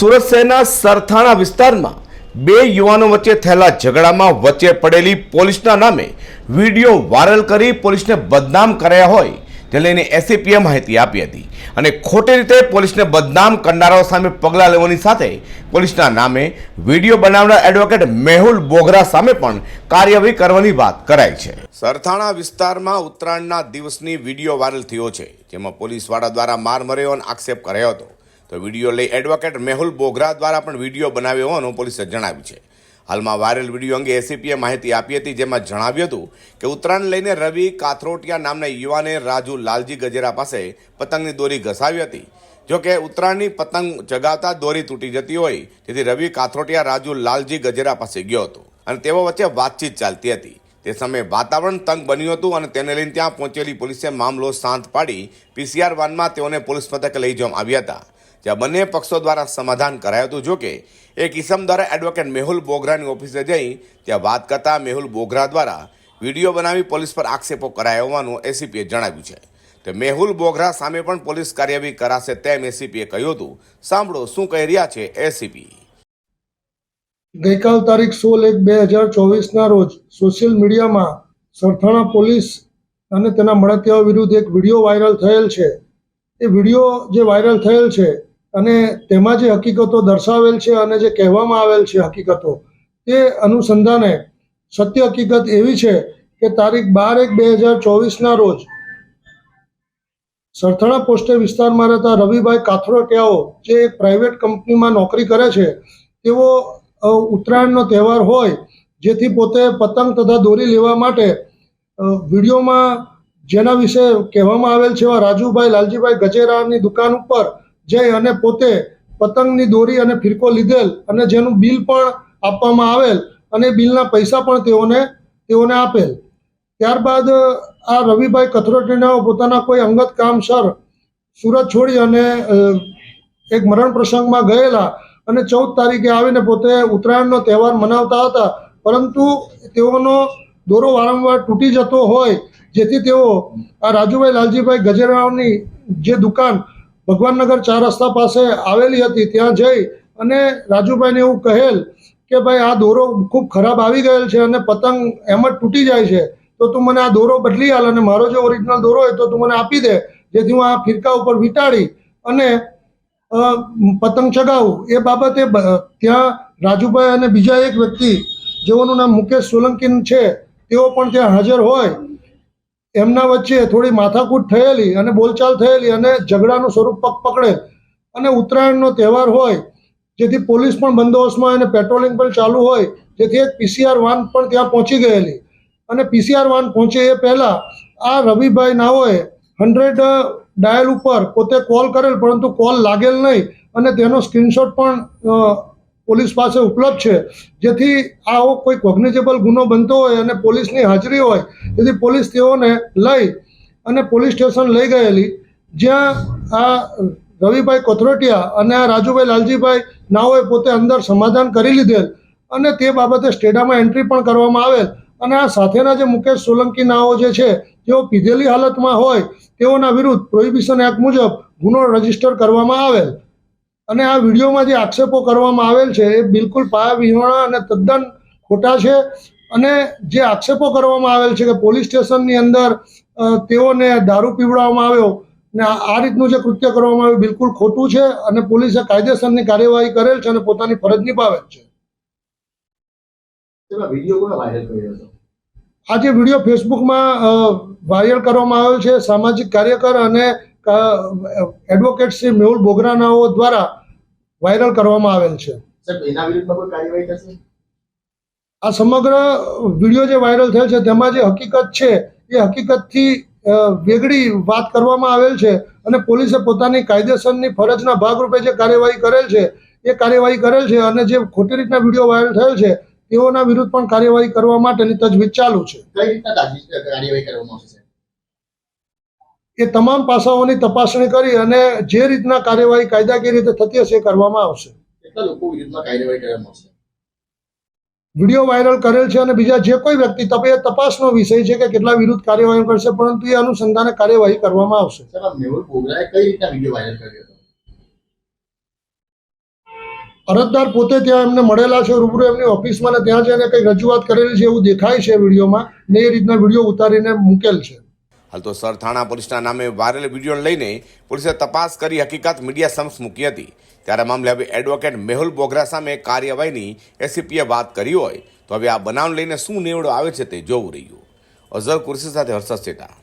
સુરત શહેરના સરથાણા વિસ્તારમાં બે યુવાનો વચ્ચે થયેલા ઝઘડામાં વચ્ચે પડેલી પોલીસના નામે વીડિયો વાયરલ કરી પોલીસને બદનામ કર્યા હોય તે લઈને એસીપીએ માહિતી આપી હતી અને ખોટી રીતે પોલીસને બદનામ કરનારાઓ સામે પગલાં લેવાની સાથે પોલીસના નામે વીડિયો બનાવનાર એડવોકેટ મેહુલ બોગરા સામે પણ કાર્યવાહી કરવાની વાત કરાઈ છે. સરથાણા વિસ્તારમાં ઉત્તરાયણના દિવસની વીડિયો વાયરલ થયો છે, જેમાં પોલીસવાળા દ્વારા માર મર્યોનો આક્ષેપ કર્યો હતો. તો વીડિયો લઈ એડવોકેટ મેહુલ બોગરા દ્વારા પણ વીડિયો બનાવ્યો હોવાનું પોલીસે જણાવ્યું છે. હાલમાં વાયરલ વીડિયો અંગે એસીપીએ માહિતી આપી હતી, જેમાં જણાવ્યું હતું કે ઉત્તરાયણ લઈને રવિ કાથરોટિયા નામના યુવાને રાજુ લાલજી ગજેરા પાસે પતંગની દોરી ઘસાવી હતી. જો કે ઉત્તરાયણની પતંગ ચગાવતા દોરી તૂટી જતી હોય, તેથી રવિ કાથરોટિયા રાજુ લાલજી ગજેરા પાસે ગયો હતો અને તેઓ વચ્ચે વાતચીત ચાલતી હતી. તે સમયે વાતાવરણ તંગ બન્યું હતું અને તેને લઈને ત્યાં પહોંચેલી પોલીસે મામલો શાંત પાડી પીસીઆર વાનમાં તેઓને પોલીસ મથકે લઈ જવામાં આવ્યા હતા. જ્યાં બંને પક્ષો દ્વારા સમાધાન કરાયું હતું. જોકે એક ઇસમ દ્વારા એડવોકેટ મેહુલ બોગરાની ઓફિસે જઈ ત્યાં વાત કરતા મેહુલ બોગરા દ્વારા વીડિયો બનાવી પોલીસ પર આક્ષેપો કરાયા હોવાનું એસીપીએ જણાવ્યું છે. તો મેહુલ બોગરા સામે પણ પોલીસ કાર્યવાહી કરાશે તેમ એસીપીએ કહ્યું હતું. સાંભળો શું કહી રહ્યા છે એસીપી. ગઈકાલ તારીખ સોળ એક બે હજાર ચોવીસના રોજ સોશિયલ મીડિયામાં સરથાણા પોલીસ અને તેના મળતિયાઓ વિરુદ્ધ એક વીડિયો વાયરલ થયેલ છે. એ વીડિયો જે વાયરલ થયેલ છે અને તેમાં જે હકીકતો દર્શાવેલ છે અને જે કહેવામાં આવેલ છે હકીકતો, તે અનુસંધાને સત્ય હકીકત એવી છે કે તારીખ બાર એક બે હજાર ચોવીસના રોજ સરથાણા પોસ્ટે વિસ્તારમાં રહેતા રવિભાઈ કાથરોટિયાઓ જે એક પ્રાઇવેટ કંપનીમાં નોકરી કરે છે, તેઓ ઉત્તરાયણનો તહેવાર હોય, જેથી પોતે પતંગ તથા દોરી લેવા માટે વિડીયોમાં જેના વિશે કહેવામાં આવેલ છે એવા રાજુભાઈ, લાલજીભાઈ ગજેરાની દુકાન ઉપર જઈ અને પોતે પતંગની દોરી અને ફિરકો લીધેલ અને જેનું બિલ પણ આપવામાં આવેલ અને બિલના પૈસા પણ તેઓને તેઓને આપેલ. ત્યારબાદ, આ રવિભાઈ કથરોટીના પોતાના કોઈ અંગત કામસર સુરત છોડી અને એક મરણ પ્રસંગમાં ગયેલા અને ચૌદ તારીખે આવીને પોતે ઉત્તરાયણનો તહેવાર મનાવતા હતા. પરંતુ તેઓનો દોરો વારંવાર તૂટી જતો હોય, જેથી તેઓ આ રાજુભાઈ લાલજીભાઈ ગજેરાવની જે દુકાન ભગવાનનગર ચાર રસ્તા પાસે આવેલી હતી, ત્યાં જઈ અને રાજુભાઈને એવું કહેલ કે ભાઈ, આ દોરો ખૂબ ખરાબ આવી ગયેલ છે અને પતંગ એમ જ તૂટી જાય છે, તો તું મને આ દોરો બદલી આલ અને મારો જે ઓરિજિનલ દોરો હોય તો તું મને આપી દે, જેથી હું આ ફિરકા ઉપર વીંટાળી અને પતંગ ચગાવું. એ બાબતે ત્યાં રાજુભાઈ અને બીજા એક વ્યક્તિ, જેઓનું નામ મુકેશ સોલંકી છે, તેઓ પણ ત્યાં હાજર હોય. એમના વચ્ચે થોડી માથાકૂટ થયેલી અને બોલચાલ થયેલી અને ઝઘડાનું સ્વરૂપ પગ પકડે. અને ઉત્તરાયણનો તહેવાર હોય, જેથી પોલીસ પણ બંદોબસ્તમાં અને પેટ્રોલિંગ પણ ચાલુ હોય, જેથી એક પીસીઆર વાન પણ ત્યાં પહોંચી ગયેલી. અને પીસીઆર વાન પહોંચે એ પહેલાં આ રવિભાઈ નાઓએ હંડ્રેડ ડાયલ ઉપર પોતે કોલ કરેલ, પરંતુ કોલ લાગેલ નહીં. અને તેનો સ્ક્રીનશોટ પણ પોલીસ પાસે ઉપલબ્ધ છે. જેથી આવો કોઈ કોગ્નિઝેબલ ગુનો બનતો હોય અને પોલીસની હાજરી હોય, તેથી પોલીસ તેઓને લઈ અને પોલીસ સ્ટેશન લઈ ગયેલી. જ્યાં આ રવિભાઈ કોથરોટિયા અને આ રાજુભાઈ લાલજીભાઈ નાઓએ પોતે અંદર સમાધાન કરી લીધેલ અને તે બાબતે સ્ટેડામાં એન્ટ્રી પણ કરવામાં આવેલ. અને આ સાથેના જે મુકેશ સોલંકી નાઓ જે છે, તેઓ પીધેલી હાલતમાં હોય, તેઓના વિરુદ્ધ પ્રોહિબિશન એક્ટ મુજબ ગુનો રજિસ્ટર કરવામાં આવેલ. અને આ વિડીયોમાં જે આક્ષેપો કરવામાં આવેલ છે એ બિલકુલ પાયા વિહોણા અને તદ્દન ખોટા છે. અને જે આક્ષેપો કરવામાં આવેલ છે કે પોલીસ સ્ટેશનની અંદર તેઓને દારૂ પીવડાવવામાં આવ્યો ને આ રીતનું જે કૃત્ય કરવામાં આવ્યું બિલકુલ ખોટું છે અને પોલીસે કાયદેસરની કાર્યવાહી કરેલ છે અને પોતાની ફરજ નિભાવેલ છે. આ જે વીડિયો ફેસબુકમાં વાયરલ કરવામાં આવેલ છે સામાજિક કાર્યકર અને એડવોકેટ શ્રી મેહુલ બોગરાનાઓ દ્વારા વાયરલ કરવામાં આવેલ છે. આ સમગ્ર વીડિયો જે વાયરલ થયેલ છે તેમાં જે હકીકત છે એ હકીકતથી વેગળી વાત કરવામાં આવેલ છે અને પોલીસે પોતાની કાયદેસરની ફરજના ભાગરૂપે જે કાર્યવાહી કરેલ છે એ કાર્યવાહી કરેલ છે અને જે ખોટી રીતના વીડિયો વાયરલ થયેલ છે તેઓના વિરુદ્ધ પણ કાર્યવાહી કરવા માટેની તજવીજ ચાલુ છે. કઈ રીતના કાર્યવાહી કરવામાં આવશે? એ તમામ પાસાઓની તપાસણી કરી અને જે રીતના કાર્યવાહી કાયદાકીય રીતે થતી હશે એ કરવામાં આવશે. વીડિયો વાયરલ કરેલ છે અને બીજા જે કોઈ વ્યક્તિ તપ એ તપાસનો વિષય છે કે કેટલા વિરુદ્ધ કાર્યવાહી કરશે પરંતુ એ અનુસંધાને કાર્યવાહી કરવામાં આવશે. સાહેબ આ મેહુલ બોગરાએ કઈ રીતના વીડિયો વાયરલ કર્યો અરજદાર પોતે ત્યાં એમને મળેલા છે રૂબરૂ એમની ઓફિસમાં ને ત્યાં જઈને કંઈક રજૂઆત કરેલી છે એવું દેખાય છે વિડીયોમાં ને એ રીતના વીડિયો ઉતારીને મૂકેલ છે. હાલ તો સર થાણા પોલીસના નામે વાયરલ વીડિયો લઈને પોલીસે તપાસ કરી હકીકત મીડિયા સમક્ષ મૂકી હતી. ત્યારે મામલે હવે એડવોકેટ મેહુલ બોગરા સામે કાર્યવાહીની એસીપીએ વાત કરી હોય તો હવે આ બનાવ લઈને શું નિવડો આવે છે તે જોવું રહ્યું. અઝર કુર્સી સાથે હર્ષદ સેટા.